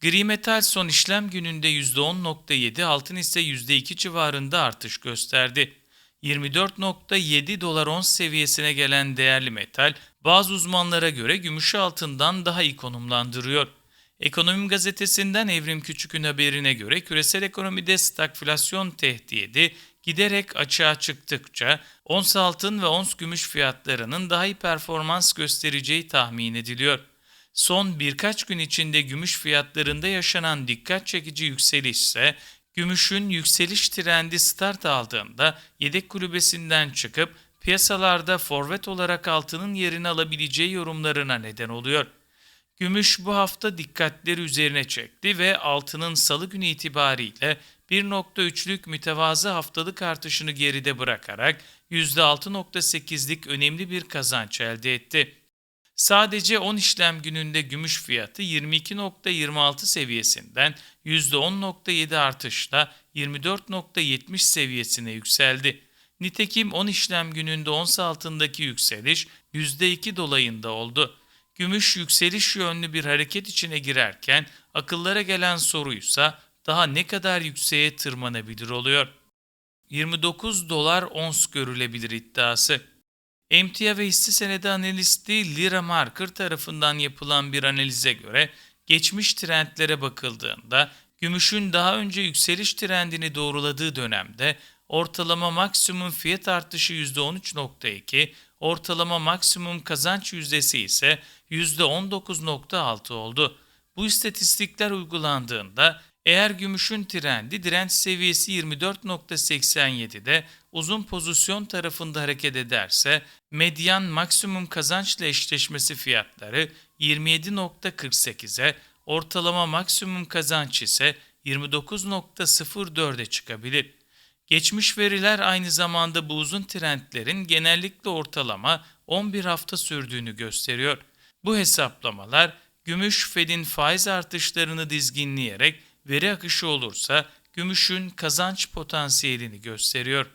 Gri metal son işlem gününde %10.7, altın ise %2 civarında artış gösterdi. 24.7 dolar ons seviyesine gelen değerli metal, bazı uzmanlara göre gümüşü altından daha iyi konumlandırıyor. Ekonomim gazetesinden Evrim Küçük'ün haberine göre küresel ekonomide stagflasyon tehdidi giderek açığa çıktıkça ons altın ve ons gümüş fiyatlarının daha iyi performans göstereceği tahmin ediliyor. Son birkaç gün içinde gümüş fiyatlarında yaşanan dikkat çekici yükseliş ise gümüşün yükseliş trendi start aldığında yedek kulübesinden çıkıp piyasalarda forvet olarak altının yerini alabileceği yorumlarına neden oluyor. Gümüş bu hafta dikkatleri üzerine çekti ve altının salı günü itibariyle 1.3'lük mütevazı haftalık artışını geride bırakarak %6.8'lik önemli bir kazanç elde etti. Sadece 10 işlem gününde gümüş fiyatı 22.26 seviyesinden %10.7 artışla 24.70 seviyesine yükseldi. Nitekim 10 işlem gününde ons altındaki yükseliş %2 dolayında oldu. Gümüş yükseliş yönlü bir hareket içine girerken akıllara gelen soruysa daha ne kadar yükseğe tırmanabilir oluyor. 29 dolar ons görülebilir iddiası. Emtia ve hisse senedi analisti Lira Marker tarafından yapılan bir analize göre geçmiş trendlere bakıldığında gümüşün daha önce yükseliş trendini doğruladığı dönemde ortalama maksimum fiyat artışı %13.2, ortalama maksimum kazanç yüzdesi ise %19.6 oldu. Bu istatistikler uygulandığında eğer gümüşün trendi direnç seviyesi 24.87'de uzun pozisyon tarafında hareket ederse medyan maksimum kazançla eşleşmesi fiyatları 27.48'e, ortalama maksimum kazanç ise 29.04'e çıkabilir. Geçmiş veriler aynı zamanda bu uzun trendlerin genellikle ortalama 11 hafta sürdüğünü gösteriyor. Bu hesaplamalar gümüş Fed'in faiz artışlarını dizginleyerek veri akışı olursa gümüşün kazanç potansiyelini gösteriyor.